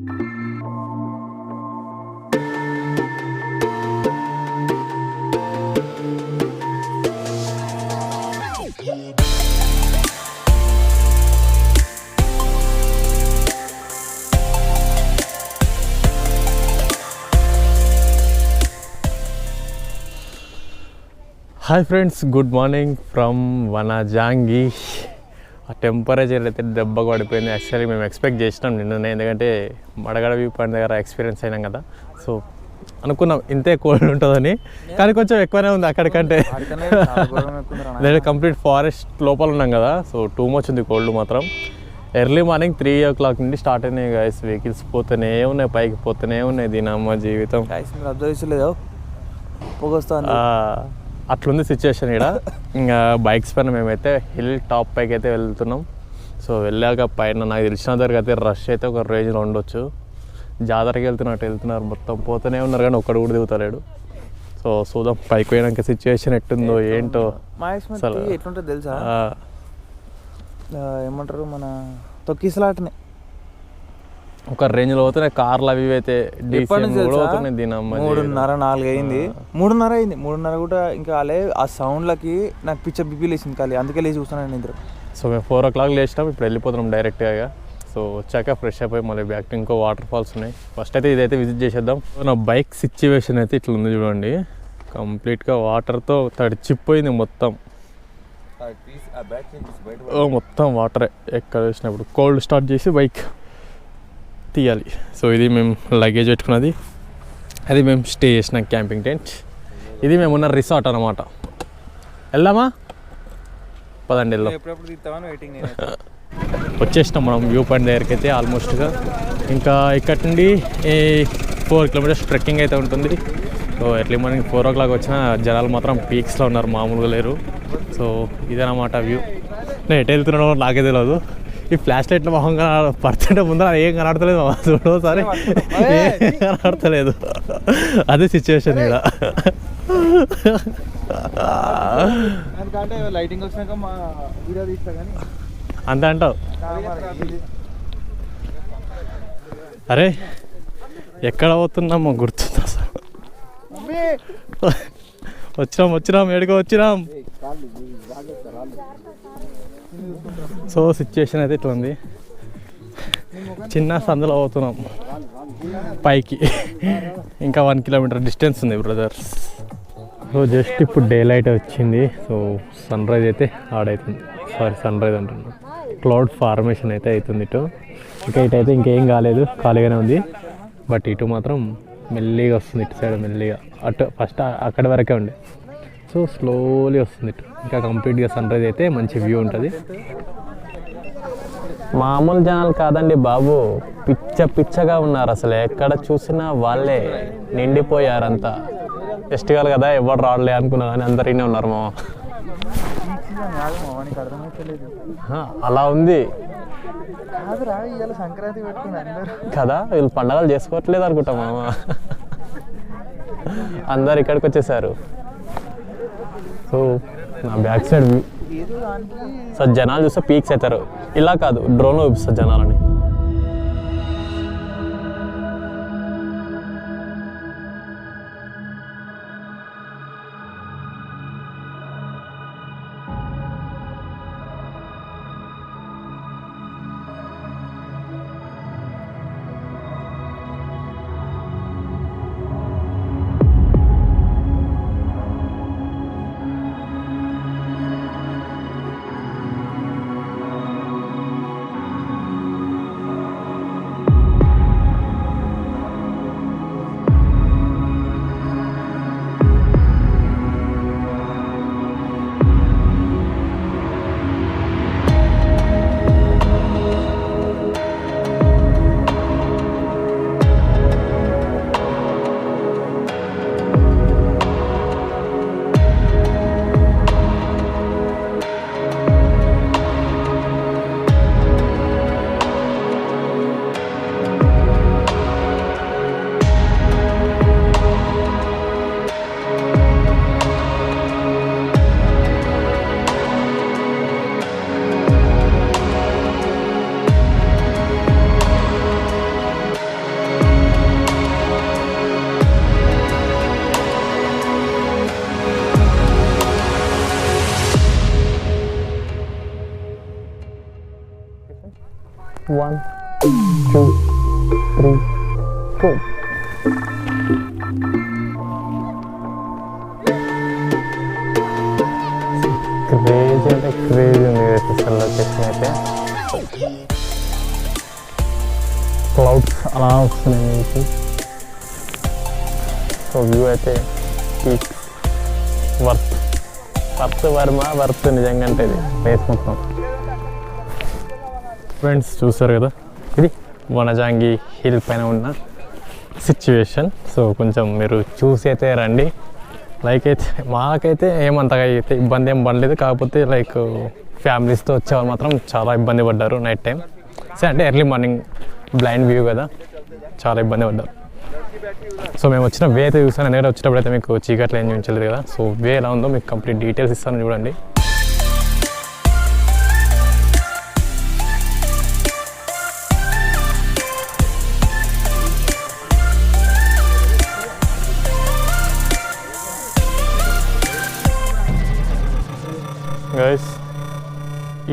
Hi friends good morning from Vanajangi ఆ temperature అయితే దెబ్బ పడిపోయింది యాక్చువల్లీ మేము ఎక్స్పెక్ట్ చేసినాం నిన్ననే ఎందుకంటే మడగడ వ్యూ పాయింట్ దగ్గర ఎక్స్పీరియన్స్ అయినాం కదా. సో అనుకున్నాం ఇంతే కోల్డ్ ఉంటుందని కానీ కొంచెం ఎక్కువనే ఉంది అక్కడికంటే. లేదా కంప్లీట్ ఫారెస్ట్ లోపల ఉన్నాం కదా సో టూ మచ్ ఉంది కోల్డ్ మాత్రం. Early morning three o'clock నుండి స్టార్ట్ అయినాయి గైస్ వెహికల్స్ పోతూనే ఉన్నాయి పైకి పోతూనే ఉన్నాయి దీని అమ్మ జీవితం. గాయస్ అబ్జర్వ్ చేయలేదు అట్లుంది సిచ్యువేషన్ ఇక్కడ ఇంకా బైక్స్ పైన మేమైతే హిల్ టాప్ పైకి అయితే వెళ్తున్నాం. సో వెళ్ళాక పైన నాకు తెలిసిన దగ్గర అయితే రష్ అయితే ఒక రేంజ్లో ఉండొచ్చు. జాతరకి వెళ్తున్నట్టు వెళ్తున్నారు. మొత్తం పోతూనే ఉన్నారు కానీ ఒక్కడు కూడా దిగుతలేడు. సో చూద్దాం పైకి పోయినాక సిచ్యువేషన్ ఎట్టుందో ఏంటో. ఎట్లుంటుంది తెలుసా? ఏమంటారు మన తొక్కిసలాటనే. ఒక రేంజ్లో పోతున్నాయి కార్లు అవి అయితే. మూడున్నర నాలుగు అయింది మూడున్నర అయింది. మూడున్నర కూడా ఇంకా అలే ఆ సౌండ్లకి నాకు పిచ్చ బిపి లేచింది ఖాళీ. అందుకే లేచి చూస్తున్నాను నిద్ర. సో మేము ఫోర్ ఓ క్లాక్ లేచినాం. ఇప్పుడు వెళ్ళిపోతున్నాం డైరెక్ట్గా. సో వచ్చాక ఫ్రెష్ అయిపోయి మళ్ళీ బ్యాక్ ఇంకో వాటర్ ఫాల్స్ ఉన్నాయి. ఫస్ట్ అయితే ఇదైతే విజిట్ చేసేద్దాం. నా బైక్ సిచ్యువేషన్ అయితే ఇట్లా ఉంది చూడండి. కంప్లీట్గా వాటర్తో తడిచిపోయింది మొత్తం. మొత్తం వాటరే ఎక్కడ వేసినప్పుడు కోల్డ్ స్టార్ట్ చేసి బైక్ తీయాలి. సో ఇది మేము లగేజ్ పెట్టుకున్నది. అది మేము స్టే చేసిన క్యాంపింగ్ టెంట్ ఇది మేము ఉన్న రిసార్ట్ అనమాట వెళ్దామా? పదండి వెళ్దాం. వచ్చేసినాం మనం వ్యూ పాయింట్ దగ్గరికి అయితే ఆల్మోస్ట్గా ఇంకా ఇక్కడ నుండి ఈ ఫోర్ కిలోమీటర్స్ ట్రెక్కింగ్ అయితే ఉంటుంది. So early morning four o'clock వచ్చిన జనాలు మాత్రం పీక్స్లో ఉన్నారు మామూలుగా లేరు. సో ఇదన్నమాట వ్యూ నేను ఎటు వెళ్తున్నానో నాకే తెలియదు ఈ ఫ్లాష్ లైట్ల మొహంగా పడుతుంటే ముందర ఏం కనబడతలేదు మామ. చూడు సరే ఏం కనబడతలేదు. అదే సిచ్యువేషన్ ఇక్కడ లైటింగ్ వచ్చినాక మా వీడియో తీస్తా కానీ. అంతే అంటావు. అరే ఎక్కడ పోతున్నామో గుర్తుంది అసలు వచ్చినాం వచ్చినాం ఎడుకో వచ్చినాం. సో సిచ్యువేషన్ అయితే ఇట్లా ఉంది. చిన్న సందులో పోతున్నాం. పైకి. ఇంకా వన్ కిలోమీటర్ డిస్టెన్స్ ఉంది బ్రదర్స్ సో జస్ట్ ఇప్పుడు డే లైట్ వచ్చింది. సో సన్ రైజ్ అయితే ఆడవుతుంది సారీ సన్ రైజ్ అంటున్నాను క్లౌడ్ ఫార్మేషన్ అయితే అవుతుంది ఇటు. ఇంకా ఇటు అయితే ఇంకేం కాలేదు. ఖాళీగానే ఉంది. బట్ ఇటు మాత్రం మెల్లిగా వస్తుంది ఇటు సైడ్ మెల్లిగా. అటు ఫస్ట్ అక్కడి వరకే ఉండే. సో స్లోలీ వస్తుంది. ఇంకా కంప్లీట్గా సన్ రైజ్ అయితే మంచి వ్యూ ఉంటుంది. మామూలు జనాలు కాదండి బాబు. పిచ్చ పిచ్చగా ఉన్నారు అసలు. ఎక్కడ చూసినా వాళ్ళే నిండిపోయారంతా. ఫెస్టివల్ కదా ఎవరు రావట్లే అనుకున్నా కానీ అందరినే ఉన్నారు ఆ, అలా ఉంది. కాదురా ఇవాళ సంక్రాంతి పెట్టుకుని అందరూ. కదా వీళ్ళు పండగలు చేసుకోవట్లేదు అనుకుంటా మామ. అందరు ఇక్కడికి వచ్చేసారు. సో నా బ్యాక్ సైడ్ సో జనాలు చూస్తే పీక్స్ అవుతారు. ఇలా కాదు డ్రోన్లో చూపిస్తారు జనాలని. One two three four craze అంటే క్రేజ్ ఉంది అసలు లొకేషన్ అయితే క్లౌడ్స్ అలా వస్తున్నాయి మీకు సో వ్యూ అయితే పీక్ వర్త్ వర్త్ వర్మ వర్త్ నిజంగా అంటే ఇది ప్లేస్ మొత్తం ఫ్రెండ్స్ చూసారు కదా? ఇది వనజాంగి హిల్ పైన ఉన్న సిచ్యువేషన్ సో కొంచెం మీరు చూసి అయితే రండి. లైక్ అయితే మాకైతే ఏమంతగా అయితే ఇబ్బంది ఏం పడలేదు. కాకపోతే లైక్ ఫ్యామిలీస్తో వచ్చేవాళ్ళు మాత్రం చాలా ఇబ్బంది పడ్డారు నైట్ టైం సరే అంటే ఎర్లీ మార్నింగ్ బ్లైండ్ వ్యూ కదా? చాలా ఇబ్బంది పడ్డారు. సో మేము వచ్చిన వే అయితే చూసాను ఎందుకంటే వచ్చేటప్పుడు అయితే మీకు చీకట్లో ఏం చూపించలేదు కదా? సో వే ఎలా ఉందో మీకు కంప్లీట్ డీటెయిల్స్ ఇస్తాను చూడండి.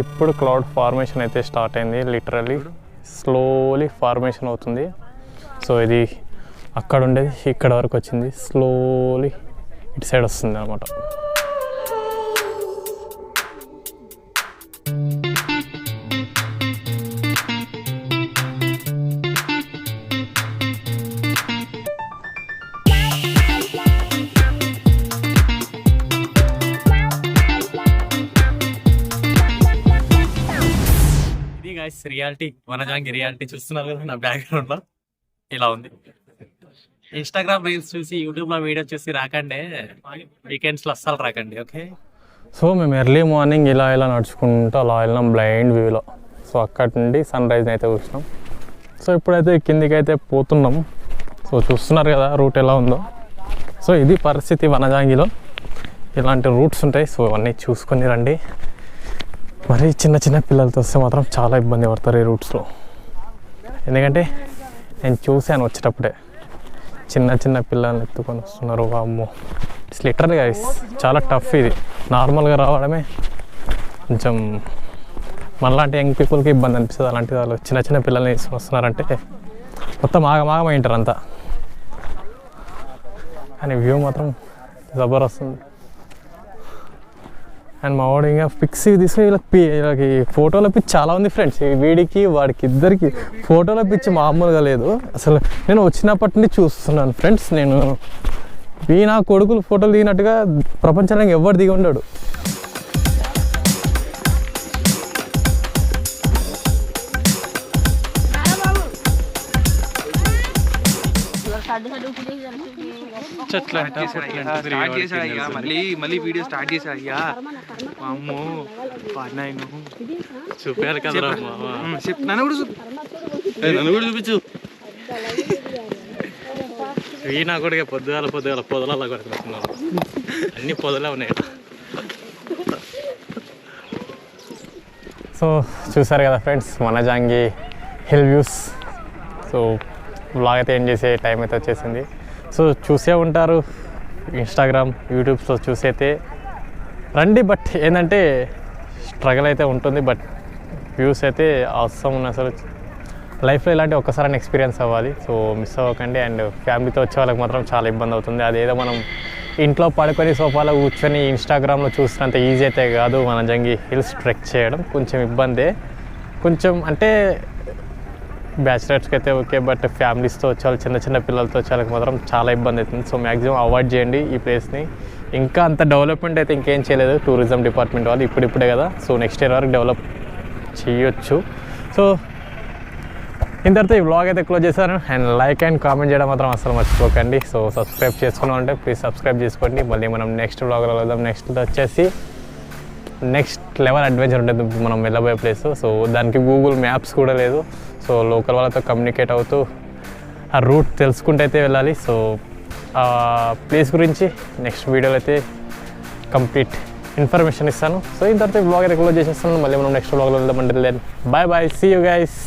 ఇప్పుడు క్లౌడ్ ఫార్మేషన్ అయితే స్టార్ట్ అయింది లిటరల్లీ స్లోలీ ఫార్మేషన్ అవుతుంది. సో ఇది అక్కడ ఉండేది ఇక్కడ వరకు వచ్చింది స్లోలీ ఇటు సైడ్ వస్తుంది అనమాట ఇది గైస్ రియాలిటీ వనజాంగి రియాలిటీ చూస్తున్నారు కదా నా బ్యాక్గ్రౌండ్లో. ఇలా ఉంది. ఇన్స్టాగ్రామ్ రీల్స్ చూసి యూట్యూబ్లో వీడియో చూసి రాకండి వీకెండ్స్లో అస్సలు రాకండి ఓకే సో మేము ఎర్లీ మార్నింగ్ ఇలా ఇలా నడుచుకుంటూ అలా వెళ్ళినాం బ్లైండ్ వ్యూలో సో అక్కడి నుండి సన్ రైజ్ అయితే చూసినాం. సో ఇప్పుడైతే కిందికి అయితే పోతున్నాం. సో చూస్తున్నారు కదా రూట్ ఎలా ఉందో. సో ఇది పరిస్థితి వనజాంగిలో. ఇలాంటి రూట్స్ ఉంటాయి. సో అవన్నీ చూసుకొని రండి. మరి చిన్న చిన్న పిల్లలతో వస్తే మాత్రం చాలా ఇబ్బంది పడతారు ఈ రూట్స్లో. ఎందుకంటే నేను చూశాను వచ్చేటప్పుడే చిన్న చిన్న పిల్లల్ని ఎత్తుకొని వస్తున్నారు అమ్మో ఇట్స్ లిటరల్గా చాలా టఫ్ ఇది. నార్మల్గా రావడమే కొంచెం మనలాంటి యంగ్ పీపుల్కి ఇబ్బంది అనిపిస్తుంది. అలాంటి వాళ్ళు చిన్న చిన్న పిల్లల్ని తీసుకొని వస్తున్నారంటే మొత్తం ఆగమాగమై ఉంటారు అంతా కానీ వ్యూ మాత్రం జబర్దస్త్ ఉంది. అండ్ మా వాడు ఇంకా పిక్స్ తీసుకుని వీళ్ళకి వీళ్ళకి ఫోటోల పిచ్చి చాలా ఉంది ఫ్రెండ్స్ వీడికి వాడికి ఇద్దరికి ఫోటోల పిచ్చి మామూలుగా లేదు. అసలు నేను వచ్చినప్పటి నుండి చూస్తున్నాను ఫ్రెండ్స్ నేను ఈ నా కొడుకులు ఫోటోలు దిగినట్టుగా ప్రపంచానికి ఎవరు దిగి ఉండడు. స్టార్ట్ చేశాడు అయ్యా మళ్ళీ మళ్ళీ వీడియో స్టార్ట్ చేశాడు అయ్యా. అమ్మో పాడినాయను చూపారు కదా చెప్పు. నన్ను కూడా చూపు. నన్ను కూడా చూపించు. నా కొడుకే పొద్దుగాల పొద్దుగాల పొదలలో కొడుతున్నాను అన్ని పొదలే ఉన్నాయి. సో చూసారు కదా friends Vanajangi hill views. So blog అయితే ఏం చేసే టైం అయితే వచ్చేసింది. సో చూసే ఉంటారు. ఇన్స్టాగ్రామ్ యూట్యూబ్స్లో చూసైతే. రండి బట్ ఏంటంటే స్ట్రగల్ అయితే ఉంటుంది బట్ వ్యూస్ అయితే అవసరం ఉన్న అసలు. లైఫ్లో ఇలాంటి ఒక్కసారి ఎక్స్పీరియన్స్ అవ్వాలి. సో మిస్ అవ్వకండి అండ్ ఫ్యామిలీతో వచ్చే వాళ్ళకి మాత్రం చాలా ఇబ్బంది అవుతుంది. అదేదో మనం ఇంట్లో పడుకొని సోఫాలో కూర్చొని ఇన్స్టాగ్రామ్లో చూసినంత ఈజీ అయితే కాదు. మన జంగి హిల్స్ ట్రెక్ చేయడం కొంచెం ఇబ్బందే. కొంచెం అంటే బ్యాచిలర్స్కి అయితే ఓకే బట్ ఫ్యామిలీస్తో చాలా చిన్న చిన్న పిల్లలతో చాలా మాత్రం చాలా ఇబ్బంది అవుతుంది. సో మ్యాక్సిమం అవాయిడ్ చేయండి ఈ ప్లేస్ని. ఇంకా అంత డెవలప్మెంట్ అయితే ఇంకేం చేయలేదు. టూరిజం డిపార్ట్మెంట్ వాళ్ళు ఇప్పుడిప్పుడే కదా. సో నెక్స్ట్ ఇయర్ వరకు డెవలప్ చేయొచ్చు. సో ఇంతటితో ఈ వ్లాగ్ అయితే క్లోజ్ చేశాను. అండ్ లైక్ అండ్ కామెంట్ చేయడం మాత్రం అసలు మర్చిపోకండి. సో సబ్స్క్రైబ్ చేసుకున్నాం ఉంటే ప్లీజ్ సబ్స్క్రైబ్ చేసుకోండి. మళ్ళీ మనం నెక్స్ట్ వ్లాగ్లో వెళ్దాం. నెక్స్ట్ వచ్చేసి నెక్స్ట్ లెవెల్ అడ్వెంచర్ ఉంటుంది మనం వెళ్ళబోయే ప్లేస్ సో దానికి గూగుల్ మ్యాప్స్ కూడా లేదు. సో లోకల్ వాళ్ళతో కమ్యూనికేట్ అవుతూ ఆ రూట్ తెలుసుకుంటూ అయితే వెళ్ళాలి. సో ఆ ప్లేస్ గురించి నెక్స్ట్ వీడియోలో అయితే కంప్లీట్ ఇన్ఫర్మేషన్ ఇస్తాను. సో ఇంత తర్వాత బ్లాగ్ అయితే క్లోజ్ చేసేస్తాను. మళ్ళీ మనం నెక్స్ట్ బ్లాగ్లో వెళ్దామంటే bye bye see you guys